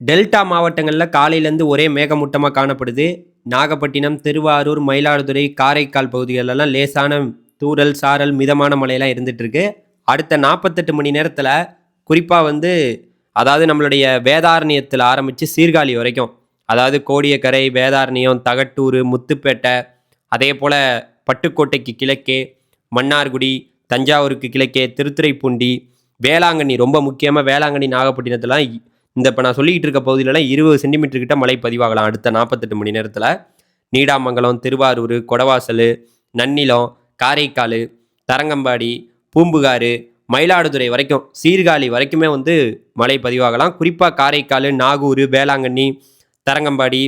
Delta மாவட்டங்களில் காலையிலேருந்து ஒரே மேகமூட்டமாக காணப்படுது. நாகப்பட்டினம் திருவாரூர் மயிலாடுதுறை காரைக்கால் பகுதிகளெல்லாம் லேசான தூரல் சாரல் மிதமான மழையெல்லாம் இருந்துகிட்ருக்கு அடுத்த நாற்பத்தெட்டு மணி நேரத்தில் குறிப்பாக வந்து அதாவது நம்மளுடைய வேதாரண்யத்தில் ஆரம்பித்து சீர்காழி வரைக்கும். அதாவது கோடியக்கரை வேதாரண்யம் தகட்டூர் முத்துப்பேட்டை அதே போல் பட்டுக்கோட்டைக்கு கிழக்கே மன்னார்குடி தஞ்சாவூருக்கு கிழக்கே திருத்துறைப்பூண்டி வேளாங்கண்ணி ரொம்ப முக்கியமாக வேளாங்கண்ணி நாகப்பட்டினத்துலாம் இந்த இப்போ நான் சொல்லிக்கிட்டு இருக்க பகுதியிலலாம் இருபது சென்டிமீட்டர் கிட்ட மழை பதிவாகலாம். அடுத்த நாற்பத்தெட்டு மணி நேரத்தில். நீடாமங்கலம் திருவாரூர் கொடவாசல் நன்னிலம் காரைக்கால் தரங்கம்பாடி பூம்புகார் மயிலாடுதுறை வரைக்கும் சீர்காழி வரைக்குமே வந்து மழை பதிவாகலாம். குறிப்பாக காரைக்கால் நாகூர் வேளாங்கண்ணி தரங்கம்பாடி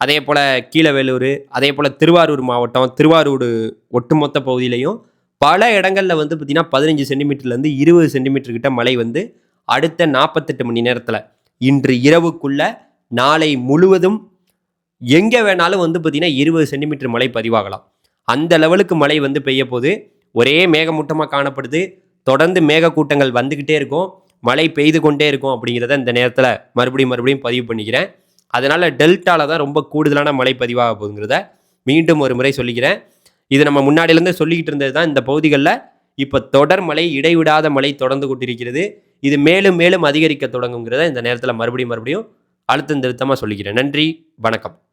அதே போல் கீழவேலூர் அதே போல் திருவாரூர் மாவட்டம் திருவாரூர் ஒட்டுமொத்த பகுதியிலையும் பல இடங்களில் வந்து பார்த்திங்கன்னா பதினஞ்சு சென்டிமீட்டர்லேருந்து இருபது சென்டிமீட்டர் கிட்ட மழை வந்து அடுத்த நாற்பத்தெட்டு மணி நேரத்தில். இன்று இரவுக்குள்ள நாளை முழுவதும் எங்கே வேணாலும் வந்து பார்த்திங்கன்னா இருபது சென்டிமீட்டர் மழை பதிவாகலாம். அந்த லெவலுக்கு மழை வந்து பெய்ய போது ஒரே மேகமூட்டமாக காணப்படுது. தொடர்ந்து மேகக்கூட்டங்கள் வந்துக்கிட்டே இருக்கும். மழை பெய்து கொண்டே இருக்கும் அப்படிங்கிறத இந்த நேரத்தில் மறுபடியும் மறுபடியும் பதிவு பண்ணிக்கிறேன். அதனால் டெல்டாவில் தான் ரொம்ப கூடுதலான மழை பதிவாக போகுதுங்கிறத மீண்டும் ஒரு முறை சொல்லிக்கிறேன். இது நம்ம முன்னாடியிலேருந்து சொல்லிக்கிட்டு இருந்தது தான் இந்த பகுதிகளில் இப்போ தொடர் மழை இடைவிடாத மழை தொடர்ந்து கொண்டிருக்கிறது. இது மேலும் மேலும் அதிகரிக்க தொடங்குங்கிறத இந்த நேரத்தில் மறுபடியும் மறுபடியும் அழுத்தம் திருத்தமாக சொல்லிக்கிறேன். நன்றி வணக்கம்.